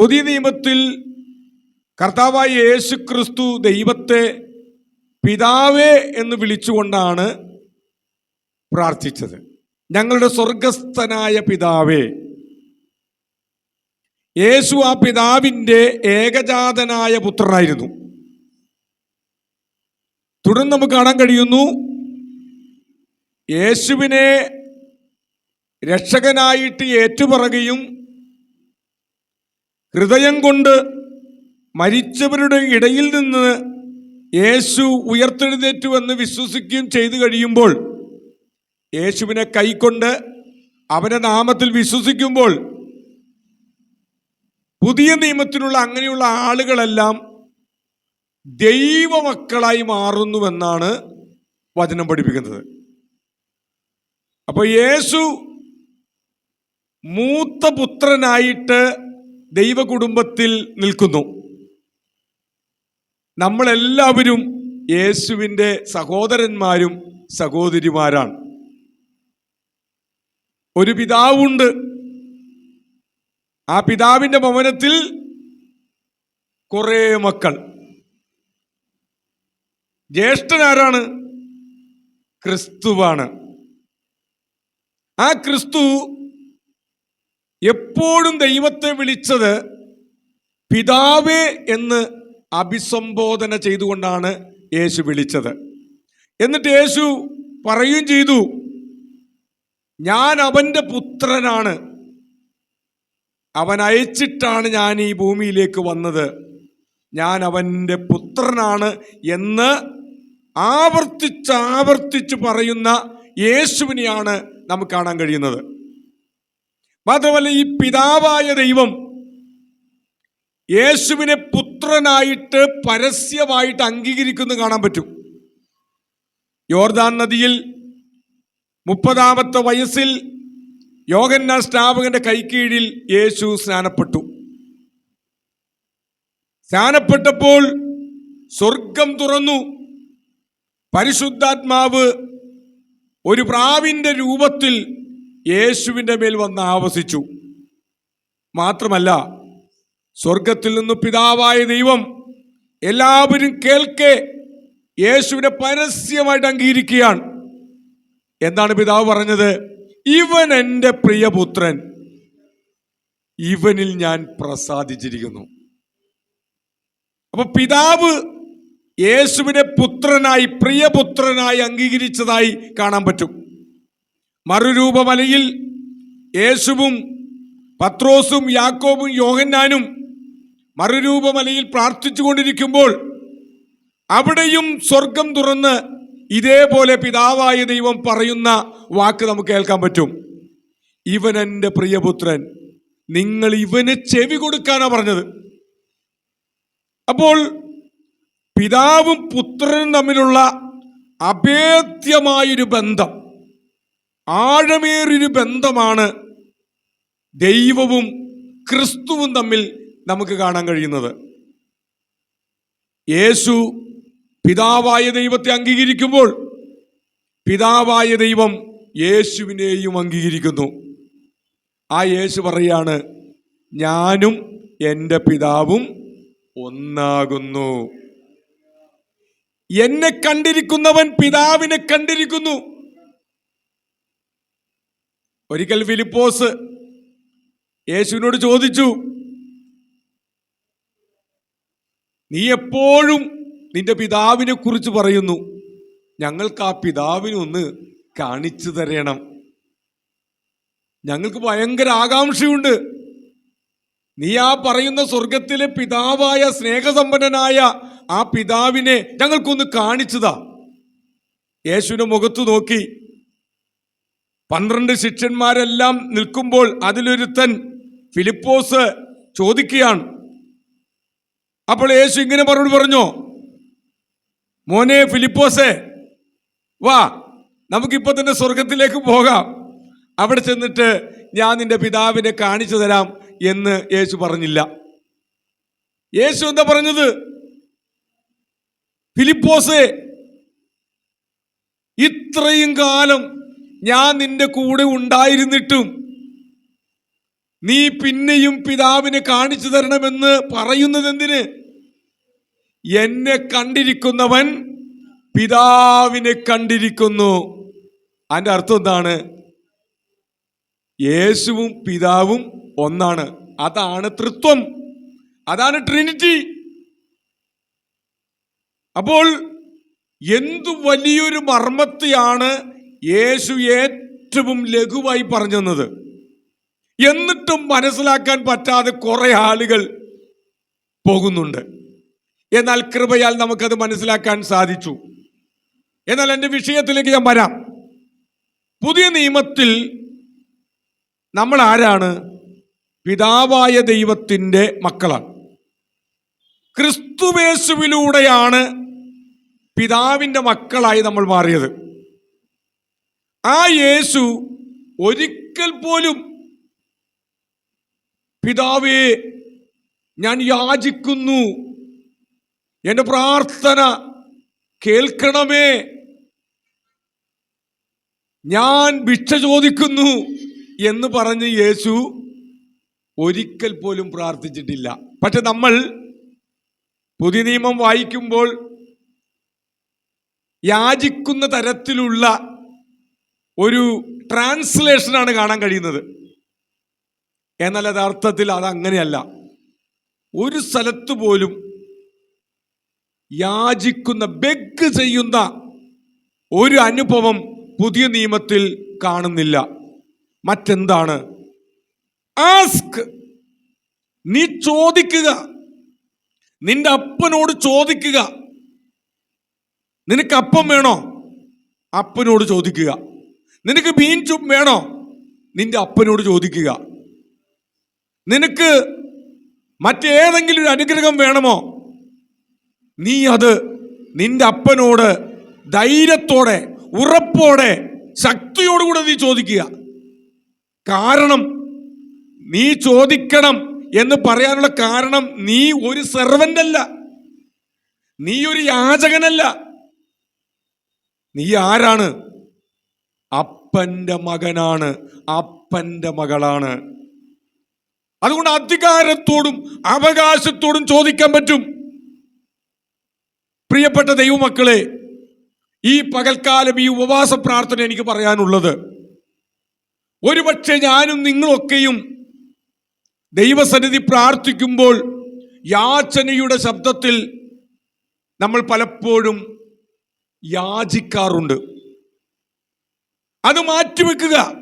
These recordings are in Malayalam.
പുതിയ നിയമത്തിൽ കർത്താവായ യേശു ക്രിസ്തു ദൈവത്തെ പിതാവേ എന്ന് വിളിച്ചുകൊണ്ടാണ് പ്രാർത്ഥിച്ചത്. ഞങ്ങളുടെ സ്വർഗസ്ഥനായ പിതാവേ യേശു ആ പിതാവിന്റെ ഏകജാതനായ പുത്രനായിരുന്നു. തുടർന്ന് നമുക്ക് കാണാൻ കഴിയുന്നു യേശുവിനെ രക്ഷകനായിട്ട് ഏറ്റുപറയുകയും ഹൃദയം കൊണ്ട് മരിച്ചവരുടെ ഇടയിൽ നിന്ന് യേശു ഉയർത്തെഴുന്നേറ്റുവെന്ന് വിശ്വസിക്കുകയും ചെയ്തു കഴിയുമ്പോൾ യേശുവിനെ കൈക്കൊണ്ട് അവന്റെ നാമത്തിൽ വിശ്വസിക്കുമ്പോൾ പുതിയ നിയമത്തിലുള്ള അങ്ങനെയുള്ള ആളുകളെല്ലാം ദൈവമക്കളായി മാറുന്നുവെന്നാണ് വചനം പഠിപ്പിക്കുന്നത്. അപ്പോൾ യേശു മൂത്ത പുത്രനായിട്ട് ദൈവകുടുംബത്തിൽ നിൽക്കുന്നു. നമ്മളെല്ലാവരും യേശുവിന്റെ സഹോദരന്മാരും സഹോദരിമാരാണ്. ഒരു പിതാവുണ്ട്. ആ പിതാവിന്റെ ഭവനത്തിൽ കുറേ മക്കൾ. ജ്യേഷ്ഠനാരാണ്? ക്രിസ്തുവാണ്. ആ ക്രിസ്തു എപ്പോഴും ദൈവത്തെ വിളിച്ചത് പിതാവേ എന്ന് അഭിസംബോധന ചെയ്തുകൊണ്ടാണ് യേശു വിളിച്ചത്. എന്നിട്ട് യേശു പറയുകയും ചെയ്തു ഞാൻ അവന്റെ പുത്രനാണ്. അവൻ അയച്ചിട്ടാണ് ഞാൻ ഈ ഭൂമിയിലേക്ക് വന്നത്. ഞാൻ അവന്റെ പുത്രനാണ് എന്ന് ആവർത്തിച്ച് ആവർത്തിച്ച് പറയുന്ന യേശുവിനെയാണ് നമുക്ക് കാണാൻ കഴിയുന്നത്. മാത്രമല്ല ഈ പിതാവായ ദൈവം യേശുവിനെ പുത്രനായിട്ട് പരസ്യമായിട്ട് അംഗീകരിക്കുന്നു കാണാൻ പറ്റും. യോർദാൻ നദിയിൽ മുപ്പതാമത്തെ വയസ്സിൽ യോഗന്ന സ്നാപകന്റെ കൈക്കീഴിൽ യേശു സ്നാനപ്പെട്ടു. സ്നാനപ്പെട്ടപ്പോൾ സ്വർഗം തുറന്നു. പരിശുദ്ധാത്മാവ് ഒരു പ്രാവിന്റെ രൂപത്തിൽ യേശുവിന്റെ മേൽ വന്ന് ആവസിച്ചു. മാത്രമല്ല സ്വർഗത്തിൽ നിന്ന് പിതാവായ ദൈവം എല്ലാവരും കേൾക്കെ യേശുവിനെ പരസ്യമായിട്ട് അംഗീകരിക്കുകയാണ്. എന്താണ് പിതാവ് പറഞ്ഞത്? ഇവൻ എന്റെ പ്രിയപുത്രൻ ഇവനിൽ ഞാൻ പ്രസാദിച്ചിരിക്കുന്നു. അപ്പൊ പിതാവ് യേശുവിനെ പുത്രനായി പ്രിയപുത്രനായി അംഗീകരിച്ചതായി കാണാൻ പറ്റും. മറുരൂപമലയിൽ യേശുവും പത്രോസും യാക്കോബും യോഹന്നാനും മറുരൂപമലയിൽ പ്രാർത്ഥിച്ചു കൊണ്ടിരിക്കുമ്പോൾ അവിടെയും സ്വർഗം തുറന്ന് ഇതേപോലെ പിതാവായ ദൈവം പറയുന്ന വാക്ക് നമുക്ക് കേൾക്കാൻ പറ്റും. ഇവൻ എന്റെ പ്രിയപുത്രൻ നിങ്ങൾ ഇവന് ചെവി കൊടുക്കാനാ പറഞ്ഞത്. അപ്പോൾ പിതാവും പുത്രനും തമ്മിലുള്ള അഭേദ്യമായൊരു ബന്ധം ആഴമേറിയൊരു ബന്ധമാണ് ദൈവവും ക്രിസ്തുവും തമ്മിൽ നമുക്ക് കാണാൻ കഴിയുന്നത്. യേശു പിതാവായ ദൈവത്തെ അംഗീകരിക്കുമ്പോൾ പിതാവായ ദൈവം യേശുവിനെയും അംഗീകരിക്കുന്നു. ആ യേശു പറയാണ് ഞാനും എന്റെ പിതാവും ഒന്നാകുന്നു. എന്നെ കണ്ടിരിക്കുന്നവൻ പിതാവിനെ കണ്ടിരിക്കുന്നു. ഒരിക്കൽ ഫിലിപ്പോസ് യേശുവിനോട് ചോദിച്ചു നീ എപ്പോഴും നിന്റെ പിതാവിനെ കുറിച്ച് പറയുന്നു. ഞങ്ങൾക്ക് ആ പിതാവിനൊന്ന് കാണിച്ചു തരണം. ഞങ്ങൾക്ക് ഭയങ്കര ആകാംക്ഷയുണ്ട്. നീ ആ പറയുന്ന സ്വർഗത്തിലെ പിതാവായ സ്നേഹസമ്പന്നനായ ആ പിതാവിനെ ഞങ്ങൾക്കൊന്ന് കാണിച്ചതാ. യേശുവിനെ മുഖത്തു നോക്കി പന്ത്രണ്ട് ശിഷ്യന്മാരെല്ലാം നിൽക്കുമ്പോൾ അതിലൊരുത്തൻ ഫിലിപ്പോസ് ചോദിക്കുകയാണ്. അപ്പോൾ യേശു ഇങ്ങനെ മറുപടി പറഞ്ഞു മോനെ ഫിലിപ്പോസേ വാ നമുക്കിപ്പോൾ തന്നെ സ്വർഗത്തിലേക്ക് പോകാം. അവിടെ ചെന്നിട്ട് ഞാൻ നിന്റെ പിതാവിനെ കാണിച്ചു തരാം എന്ന് യേശു പറഞ്ഞില്ല. യേശു എന്താ പറഞ്ഞത്? ഫിലിപ്പോസേ ഇത്രയും കാലം ഞാൻ നിന്റെ കൂടെ ഉണ്ടായിരുന്നിട്ടും നീ പിന്നെയും പിതാവിനെ കാണിച്ചു തരണമെന്ന് പറയുന്നത് എന്തിന് എന്നെ കണ്ടിരിക്കുന്നവൻ പിതാവിനെ കണ്ടിരിക്കുന്നു. അതിന്റെ അർത്ഥം എന്താണ്? യേശുവും പിതാവും ഒന്നാണ്. അതാണ് തൃത്വം. അതാണ് ട്രിനിറ്റി. അപ്പോൾ എന്തു വലിയൊരു മർമ്മത്തെയാണ് യേശു ഏറ്റവും ലഘുവായി പറഞ്ഞു തന്നത്. എന്നിട്ടും മനസ്സിലാക്കാൻ പറ്റാതെ കുറെ ആളുകൾ പോകുന്നുണ്ട്. എന്നാൽ കൃപയാൽ നമുക്കത് മനസ്സിലാക്കാൻ സാധിച്ചു. എന്നാൽ എന്റെ വിഷയത്തിലേക്ക് ഞാൻ വരാം. പുതിയ നിയമത്തിൽ നമ്മൾ ആരാണ്? പിതാവായ ദൈവത്തിന്റെ മക്കളാണ്. ക്രിസ്തുവേശുവിലൂടെയാണ് പിതാവിന്റെ മക്കളായി നമ്മൾ മാറിയത്. ആ യേശു ഒരിക്കൽ പോലും പിതാവേ ഞാൻ യാചിക്കുന്നു. എന്റെ പ്രാർത്ഥന കേൾക്കണമേ. ഞാൻ ഭിക്ഷ ചോദിക്കുന്നു എന്ന് പറഞ്ഞ് യേശു ഒരിക്കൽ പോലും പ്രാർത്ഥിച്ചിട്ടില്ല. പക്ഷെ നമ്മൾ പുതിയ നിയമം വായിക്കുമ്പോൾ യാചിക്കുന്ന തരത്തിലുള്ള ഒരു ട്രാൻസ്ലേഷനാണ് കാണാൻ കഴിയുന്നത്. എന്നാൽ അത് അതങ്ങനെയല്ല ഒരു സ്ഥലത്ത് പോലും യാചിക്കുന്ന ബെഗ് ചെയ്യുന്ന ഒരു അനുഭവം പുതിയ നിയമത്തിൽ കാണുന്നില്ല. മറ്റെന്താണ്? ആസ്ക്. നീ ചോദിക്കുക. നിന്റെ അപ്പനോട് ചോദിക്കുക. നിനക്ക് അപ്പം വേണോ? അപ്പനോട് ചോദിക്കുക. നിനക്ക് മീൻ ചും വേണോ? നിന്റെ അപ്പനോട് ചോദിക്കുക. നിനക്ക് മറ്റേതെങ്കിലും ഒരു അനുഗ്രഹം വേണമോ? നീ അത് നിന്റെ അപ്പനോട് ധൈര്യത്തോടെ ഉറപ്പോടെ ശക്തിയോടുകൂടെ നീ ചോദിക്കുക. കാരണം നീ ചോദിക്കണം എന്ന് പറയാനുള്ള കാരണം നീ ഒരു സെർവന്റ് അല്ല നീ ഒരു യാചകനല്ല. നീ ആരാണ്? അപ്പന്റെ മകനാണ് അപ്പന്റെ മകളാണ്. അതുകൊണ്ട് അധികാരത്തോടും അവകാശത്തോടും ചോദിക്കാൻ പറ്റും. പ്രിയപ്പെട്ട ദൈവമക്കളെ ഈ പകൽക്കാലം ഈ ഉപവാസ പ്രാർത്ഥന എനിക്ക് പറയാനുള്ളത്. ഒരുപക്ഷെ ഞാനും നിങ്ങളൊക്കെയും ദൈവസന്നിധി പ്രാർത്ഥിക്കുമ്പോൾ യാചനയുടെ ശബ്ദത്തിൽ നമ്മൾ പലപ്പോഴും യാചിക്കാറുണ്ട്. അത് മാറ്റിവെക്കുക.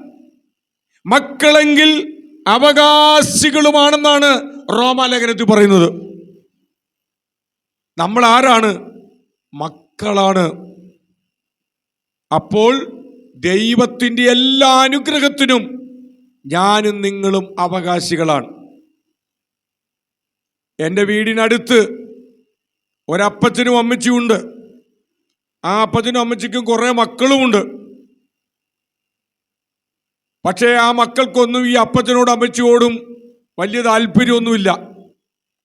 മക്കളെങ്കിൽ അവകാശികളുമാണെന്നാണ് റോമാലേഖനത്തിൽ പറയുന്നത്. നമ്മൾ ആരാണ്? മക്കളാണ്. അപ്പോൾ ദൈവത്തിന്റെ എല്ലാ അനുഗ്രഹത്തിനും ഞാനും നിങ്ങളും അവകാശികളാണ്. എന്റെ വീടിനടുത്ത് ഒരപ്പച്ചനും അമ്മച്ചിയും ഉണ്ട്. ആ അപ്പച്ചനും അമ്മച്ചിക്കും കുറേ മക്കളുമുണ്ട്. പക്ഷേ ആ മക്കൾക്കൊന്നും ഈ അപ്പച്ചനോടും അമ്മച്ചിയോടും വലിയ താല്പര്യമൊന്നുമില്ല.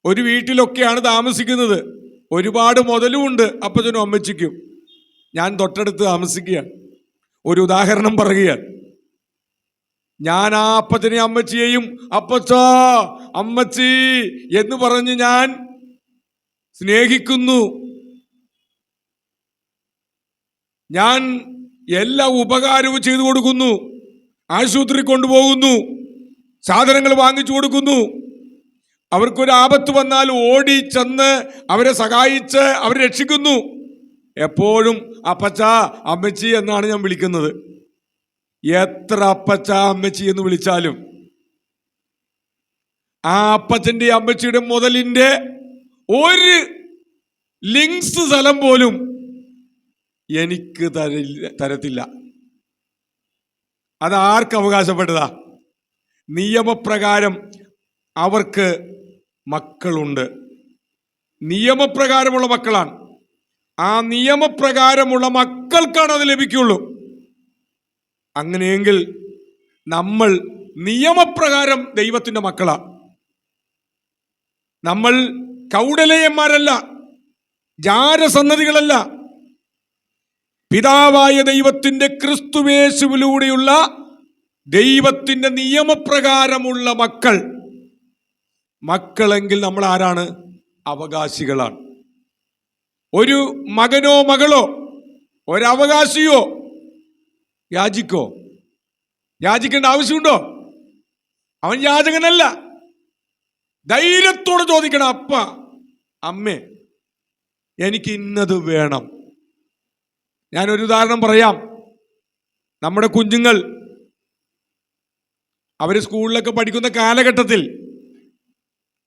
ഒരു വീട്ടിലൊക്കെയാണ് താമസിക്കുന്നത്. ഒരുപാട് മുതലുമുണ്ട് അപ്പച്ചനും അമ്മച്ചിക്കും. ഞാൻ തൊട്ടടുത്ത് താമസിക്കുകയാണ്. ഒരു ഉദാഹരണം പറയുകയാണ്. ഞാൻ ആ അപ്പച്ചനെയും അമ്മച്ചിയെയും അപ്പച്ചാ അമ്മച്ചി എന്ന് പറഞ്ഞ് ഞാൻ സ്നേഹിക്കുന്നു. ഞാൻ എല്ലാ ഉപകാരവും ചെയ്തു കൊടുക്കുന്നു. ആശുപത്രി കൊണ്ടുപോകുന്നു. സാധനങ്ങൾ വാങ്ങിച്ചു കൊടുക്കുന്നു. അവർക്കൊരു ആപത്ത് വന്നാൽ ഓടി ചെന്ന് അവരെ സഹായിച്ച് അവരെ രക്ഷിക്കുന്നു. എപ്പോഴും അപ്പച്ച അമ്മച്ചി എന്നാണ് ഞാൻ വിളിക്കുന്നത്. എത്ര അപ്പച്ച അമ്മച്ചി എന്ന് വിളിച്ചാലും ആ അപ്പച്ചന്റെ അമ്മച്ചിയുടെ മുതലിന്റെ ഒരു ലിങ്സ് സ്ഥലം പോലും എനിക്ക് തരില്ല തരത്തില്ല. അത് ആർക്ക് അവകാശപ്പെട്ടതാ? നിയമപ്രകാരം അവർക്ക് മക്കളുണ്ട്. നിയമപ്രകാരമുള്ള മക്കളാണ്. ആ നിയമപ്രകാരമുള്ള മക്കൾക്കാണ് അത് ലഭിക്കുള്ളൂ. അങ്ങനെയെങ്കിൽ നമ്മൾ നിയമപ്രകാരം ദൈവത്തിന്റെ മക്കളാണ് നമ്മൾ കൗടലയന്മാരല്ല ജാരസന്നതികളല്ല പിതാവായ ദൈവത്തിന്റെ ക്രിസ്തുവേശുവിലൂടെയുള്ള ദൈവത്തിന്റെ നിയമപ്രകാരമുള്ള മക്കൾ. മക്കളെങ്കിൽ നമ്മൾ ആരാണ്? അവകാശികളാണ്. ഒരു മകനോ മകളോ ഒരവകാശിയോ യാചിക്കോ? യാചിക്കേണ്ട ആവശ്യമുണ്ടോ? അവൻ യാചകനല്ല. ധൈര്യത്തോട് ചോദിക്കണം അപ്പ അമ്മേ എനിക്ക് ഇന്നത് വേണം. ഞാനൊരു ഉദാഹരണം പറയാം. നമ്മുടെ കുഞ്ഞുങ്ങൾ അവർ സ്കൂളിലൊക്കെ പഠിക്കുന്ന കാലഘട്ടത്തിൽ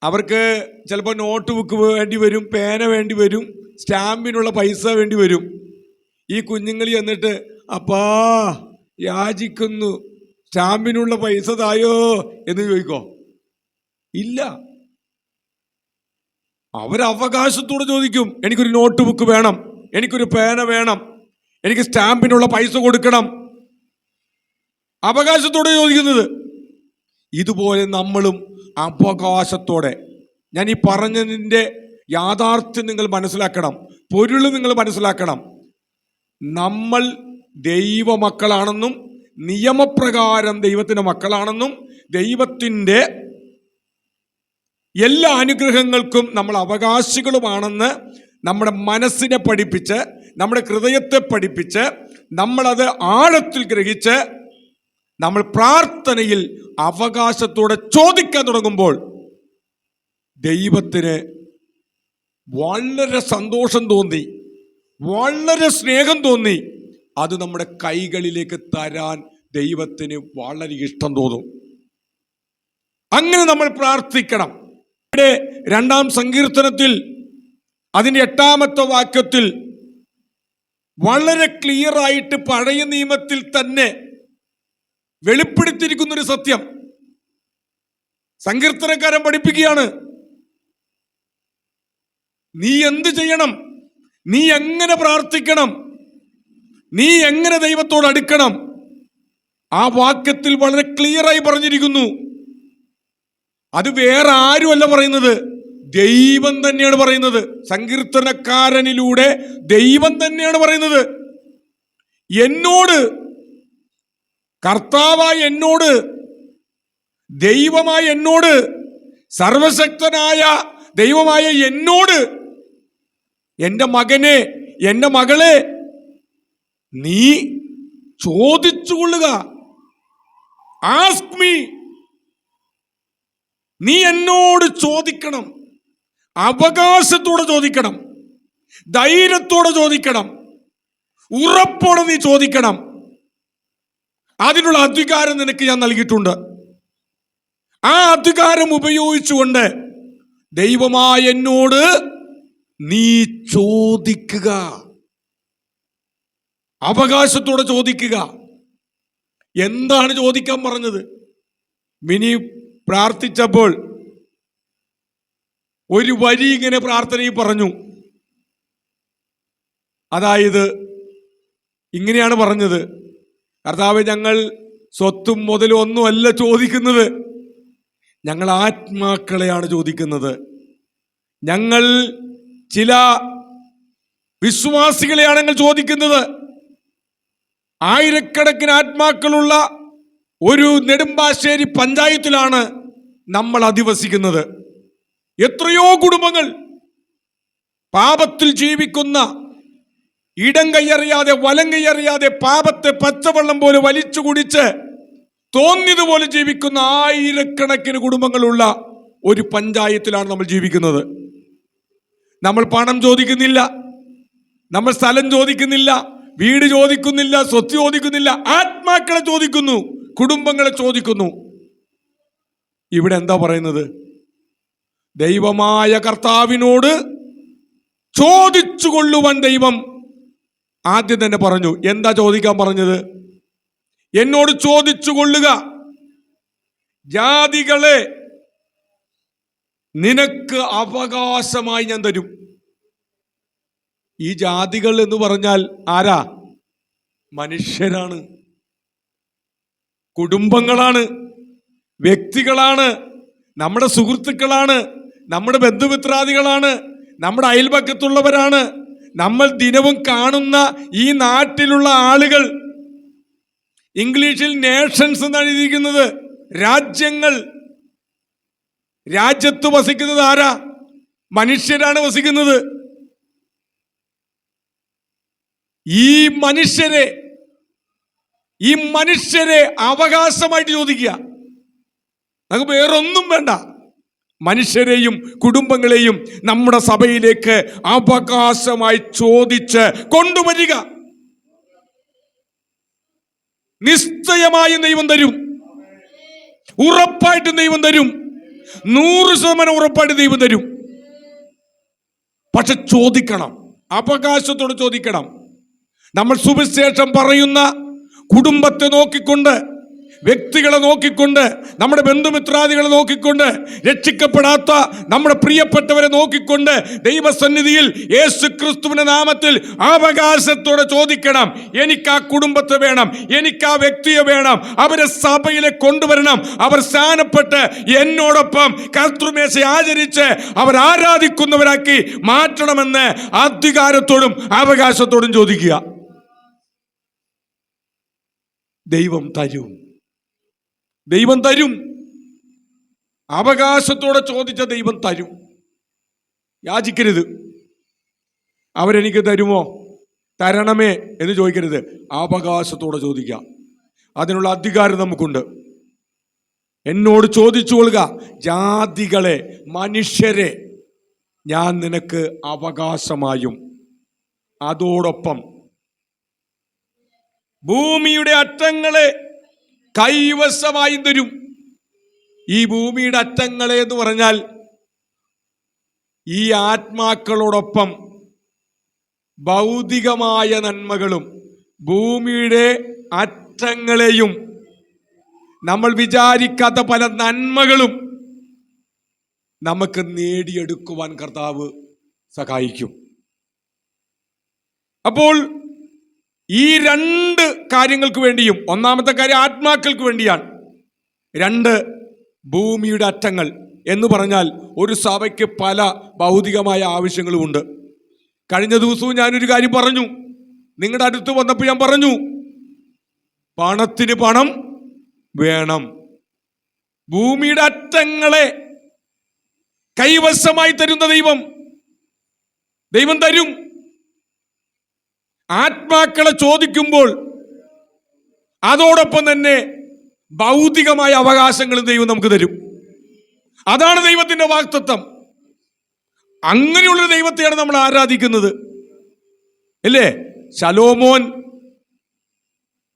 അവർക്ക് ചിലപ്പോൾ നോട്ട് ബുക്ക് വേണ്ടി വരും പേന വേണ്ടി വരും സ്റ്റാമ്പിനുള്ള പൈസ വേണ്ടി വരും. ഈ കുഞ്ഞുങ്ങൾ ചെന്നിട്ട് അപ്പാ യാചിക്കുന്നു. സ്റ്റാമ്പിനുള്ള പൈസ തായോ? എന്ന് ചോദിക്കോ. ഇല്ല. അവരവകാശത്തോടെ ചോദിക്കും എനിക്കൊരു നോട്ട് ബുക്ക് വേണം എനിക്കൊരു പേന വേണം. എനിക്ക് സ്റ്റാമ്പിനുള്ള പൈസ കൊടുക്കണം. അവകാശത്തോടെ ചോദിക്കുന്നത്. ഇതുപോലെ നമ്മളും അവകാശത്തോടെ. ഞാൻ ഈ പറഞ്ഞതിന്റെ യാഥാർത്ഥ്യം നിങ്ങൾ മനസ്സിലാക്കണം. പൊരുൾ നിങ്ങൾ മനസ്സിലാക്കണം. നമ്മൾ ദൈവമക്കളാണെന്നും നിയമപ്രകാരം ദൈവത്തിന്റെ മക്കളാണെന്നും ദൈവത്തിന്റെ എല്ലാ അനുഗ്രഹങ്ങൾക്കും നമ്മൾ അവകാശികളുമാണെന്ന് നമ്മുടെ മനസ്സിനെ പഠിപ്പിച്ച് നമ്മുടെ ഹൃദയത്തെ പഠിപ്പിച്ച് നമ്മളത് ആഴത്തിൽ ഗ്രഹിച്ച് നമ്മൾ പ്രാർത്ഥനയിൽ അവകാശത്തോടെ ചോദിക്കാൻ തുടങ്ങുമ്പോൾ ദൈവത്തിന് വളരെ സന്തോഷം തോന്നി വളരെ സ്നേഹം തോന്നി. അത് നമ്മുടെ കൈകളിലേക്ക് തരാൻ ദൈവത്തിന് വളരെ ഇഷ്ടം തോന്നും. അങ്ങനെ നമ്മൾ പ്രാർത്ഥിക്കണം. ഇവിടെ രണ്ടാം സങ്കീർത്തനത്തിൽ അതിന്റെ എട്ടാമത്തെ വാക്യത്തിൽ വളരെ ക്ലിയർ ആയിട്ട് പഴയ നിയമത്തിൽ തന്നെ വെളിപ്പെടുത്തിയിരിക്കുന്ന ഒരു സത്യം. സങ്കീർത്തനക്കാരൻ പഠിപ്പിക്കുകയാണ്. നീ എന്ത് ചെയ്യണം? നീ എങ്ങനെ പ്രാർത്ഥിക്കണം? നീ എങ്ങനെ ദൈവത്തോട് അടുക്കണം? ആ വാക്യത്തിൽ വളരെ ക്ലിയറായി പറഞ്ഞിരിക്കുന്നു. അത് വേറെ ആരുമല്ല പറയുന്നത്. ദൈവം തന്നെയാണ് പറയുന്നത്. സങ്കീർത്തനക്കാരനിലൂടെ ദൈവം തന്നെയാണ് പറയുന്നത്. എന്നോട് കർത്താവായി എന്നോട് ദൈവമായ എന്നോട് സർവശക്തനായ ദൈവമായ എന്നോട് എന്റെ മകനെ എന്റെ മകളെ നീ ചോദിച്ചുകൊള്ളുക. ആസ്ക് മീ നീ എന്നോട് ചോദിക്കണം. അവകാശത്തോടെ ചോദിക്കണം. ധൈര്യത്തോടെ ചോദിക്കണം. ഉറപ്പോടെ നീ ചോദിക്കണം. അതിനുള്ള അധികാരം നിനക്ക് ഞാൻ നൽകിയിട്ടുണ്ട്. ആ അധികാരം ഉപയോഗിച്ചുകൊണ്ട് ദൈവമായ എന്നോട് നീ ചോദിക്കുക. അവകാശത്തോടെ ചോദിക്കുക. എന്താണ് ചോദിക്കാൻ പറഞ്ഞത്? മിനി പ്രാർത്ഥിച്ചപ്പോൾ ഒരു വരി ഇങ്ങനെ പ്രാർത്ഥനയിൽ പറഞ്ഞു. അതായത് ഇങ്ങനെയാണ് പറഞ്ഞത്. കർത്താവ് ഞങ്ങൾ സ്വത്തും മുതലും ഒന്നുമല്ല ചോദിക്കുന്നത്. ഞങ്ങൾ ആത്മാക്കളെയാണ് ചോദിക്കുന്നത്. ഞങ്ങൾ ചില വിശ്വാസികളെയാണ് ഞങ്ങൾ ചോദിക്കുന്നത്. ആയിരക്കണക്കിന് ആത്മാക്കളുള്ള ഒരു നെടുമ്പാശ്ശേരി പഞ്ചായത്തിലാണ് നമ്മൾ അധിവസിക്കുന്നത്. എത്രയോ കുടുംബങ്ങൾ പാപത്തിൽ ജീവിക്കുന്ന ഇടം കൈയറിയാതെ വലം കൈയറിയാതെ പാപത്തെ പച്ചവെള്ളം പോലെ വലിച്ചു കുടിച്ച് തോന്നിയതുപോലെ ജീവിക്കുന്ന ആയിരക്കണക്കിന് കുടുംബങ്ങളുള്ള ഒരു പഞ്ചായത്തിലാണ് നമ്മൾ ജീവിക്കുന്നത്. നമ്മൾ പണം ചോദിക്കുന്നില്ല നമ്മൾ സ്ഥലം ചോദിക്കുന്നില്ല വീട് ചോദിക്കുന്നില്ല സ്വത്ത് ചോദിക്കുന്നില്ല ആത്മാക്കളെ ചോദിക്കുന്നു കുടുംബങ്ങളെ ചോദിക്കുന്നു. ഇവിടെ എന്താ പറയുന്നത്? ദൈവമായ കർത്താവിനോട് ചോദിച്ചു കൊള്ളുവാൻ ദൈവം ആദ്യം തന്നെ പറഞ്ഞു എന്താ ചോദിക്കാൻ പറഞ്ഞത്? എന്നോട് ചോദിച്ചു കൊള്ളുക ജാതികളെ നിനക്ക് അവകാശമായി ഞാൻ തരും. ഈ ജാതികൾ എന്ന് പറഞ്ഞാൽ ആരാ? മനുഷ്യരാണ്. കുടുംബങ്ങളാണ്. വ്യക്തികളാണ്. നമ്മുടെ സുഹൃത്തുക്കളാണ്. നമ്മുടെ ബന്ധുമിത്രാദികളാണ് നമ്മുടെ അയൽപക്കത്തുള്ളവരാണ്. നമ്മൾ ദിനവും കാണുന്ന ഈ നാട്ടിലുള്ള ആളുകൾ ഇംഗ്ലീഷിൽ നേഷൻസ് എന്നാണ് എഴുതിയിരിക്കുന്നത് രാജ്യങ്ങൾ. രാജ്യത്ത് വസിക്കുന്നത് ആരാ? മനുഷ്യരാണ് വസിക്കുന്നത്. ഈ മനുഷ്യരെ ഈ മനുഷ്യരെ അവകാശമായിട്ട് ചോദിക്കുക. നമുക്ക് വേറൊന്നും വേണ്ട. മനുഷ്യരെയും കുടുംബങ്ങളെയും നമ്മുടെ സഭയിലേക്ക് അവകാശമായി ചോദിച്ച് കൊണ്ടുവരിക. നിശ്ചയമായും ദൈവം തരും. ഉറപ്പായിട്ട് ദൈവം തരും. നൂറ് ശതമാനം ഉറപ്പായിട്ട് ദൈവം തരും. പക്ഷെ ചോദിക്കണം. അവകാശത്തോട് ചോദിക്കണം. നമ്മൾ സുവിശേഷം പറയുന്ന കുടുംബത്തെ നോക്കിക്കൊണ്ട് വ്യക്തികളെ നോക്കിക്കൊണ്ട് നമ്മുടെ ബന്ധുമിത്രാദികളെ നോക്കിക്കൊണ്ട് രക്ഷിക്കപ്പെടാത്ത നമ്മുടെ പ്രിയപ്പെട്ടവരെ നോക്കിക്കൊണ്ട് ദൈവസന്നിധിയിൽ യേശു ക്രിസ്തുവിന്റെ നാമത്തിൽ അവകാശത്തോടെ ചോദിക്കണം. എനിക്ക് ആ കുടുംബത്തെ വേണം എനിക്ക് ആ വ്യക്തിയെ വേണം അവരെ സഭയിലെ കൊണ്ടുവരണം. അവർ സ്ഥാനപ്പെട്ട് എന്നോടൊപ്പം കർത്തൃമേശ ആചരിച്ച് അവർ ആരാധിക്കുന്നവരാക്കി മാറ്റണമെന്ന് അധികാരത്തോടും അവകാശത്തോടും ചോദിക്കുക. ദൈവം തരും. ദൈവം തരും. അവകാശത്തോടെ ചോദിച്ച ദൈവം തരും. യാചിക്കരുത്. അവരെനിക്ക് തരുമോ? തരണമേ എന്ന് ചോദിക്കരുത്. അവകാശത്തോടെ ചോദിക്കാം. അതിനുള്ള അധികാരം നമുക്കുണ്ട്. എന്നോട് ചോദിച്ചു കൊള്ളുക. ജാതികളെ മനുഷ്യരെ ഞാൻ നിനക്ക് അവകാശമായും. അതോടൊപ്പം ഭൂമിയുടെ അറ്റങ്ങളെ കൈവശമായും തരും ഈ ഭൂമിയുടെ അറ്റങ്ങളെ എന്ന് പറഞ്ഞാൽ ഈ ആത്മാക്കളോടൊപ്പം ഭൗതികമായ നന്മകളും ഭൂമിയുടെ അറ്റങ്ങളെയും നമ്മൾ വിചാരിക്കാത്ത പല നന്മകളും നമുക്ക് നേടിയെടുക്കുവാൻ കർത്താവ് സഹായിക്കും. അപ്പോൾ ഈ രണ്ട് കാര്യങ്ങൾക്ക് വേണ്ടിയും ഒന്നാമത്തെ കാര്യം ആത്മാക്കൾക്ക് വേണ്ടിയാണ്. രണ്ട് ഭൂമിയുടെ അറ്റങ്ങൾ എന്ന് പറഞ്ഞാൽ ഒരു സഭയ്ക്ക് പല ഭൗതികമായ ആവശ്യങ്ങളുമുണ്ട് കഴിഞ്ഞ ദിവസവും ഞാനൊരു കാര്യം പറഞ്ഞു. നിങ്ങളുടെ അടുത്ത് വന്നപ്പോൾ ഞാൻ പറഞ്ഞു പണത്തിന് പണം വേണം. ഭൂമിയുടെ അറ്റങ്ങളെ കൈവശമായി തരുന്ന ദൈവം ദൈവം തരും. ആത്മാക്കളെ ചോദിക്കുമ്പോൾ അതോടൊപ്പം തന്നെ ഭൗതികമായ അവകാശങ്ങളും ദൈവം നമുക്ക് തരും. അതാണ് ദൈവത്തിന്റെ വാക്തത്വം. അങ്ങനെയുള്ളൊരു ദൈവത്തെയാണ് നമ്മൾ ആരാധിക്കുന്നത്. അല്ലേ ശലോമോൻ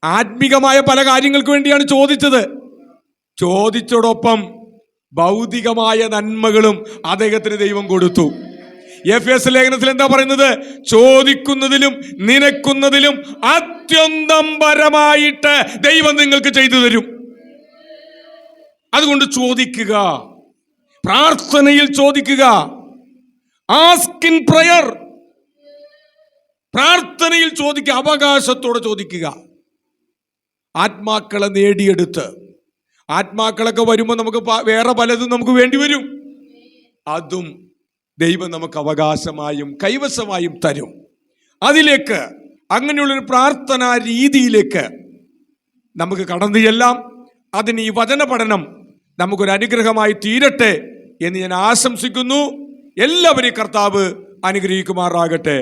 ആത്മികമായ പല കാര്യങ്ങൾക്ക് വേണ്ടിയാണ് ചോദിച്ചത്. ചോദിച്ചോടൊപ്പം ഭൗതികമായ നന്മകളും അദ്ദേഹത്തിന് ദൈവം കൊടുത്തു. എഫ് എസ് ലേഖനത്തിൽ എന്താ പറയുന്നത്? ചോദിക്കുന്നതിലും നിനക്കുന്നതിലും അത്യന്തം പരമായിട്ട് ദൈവം നിങ്ങൾക്ക് ചെയ്തു തരും. അതുകൊണ്ട് ചോദിക്കുക. പ്രാർത്ഥനയിൽ ചോദിക്കുക. ആസ്ക് ഇൻ പ്രയർ പ്രാർത്ഥനയിൽ ചോദിക്കുക അവകാശത്തോടെ ചോദിക്കുക. ആത്മാക്കളെ നേടിയെടുത്ത്. ആത്മാക്കളൊക്കെ വരുമ്പോൾ നമുക്ക് വേറെ പലതും നമുക്ക് വേണ്ടി വരും. അതും ദൈവം നമുക്ക് അവകാശമായും കൈവശമായും തരും. അതിലേക്ക് അങ്ങനെയുള്ളൊരു പ്രാർത്ഥനാ രീതിയിലേക്ക് നമുക്ക് കടന്നു ചെല്ലാം. അതിന് ഈ വചന പഠനം നമുക്കൊരു അനുഗ്രഹമായി തീരട്ടെ എന്ന് ഞാൻ ആശംസിക്കുന്നു. എല്ലാവരെയും കർത്താവ് അനുഗ്രഹിക്കുമാറാകട്ടെ.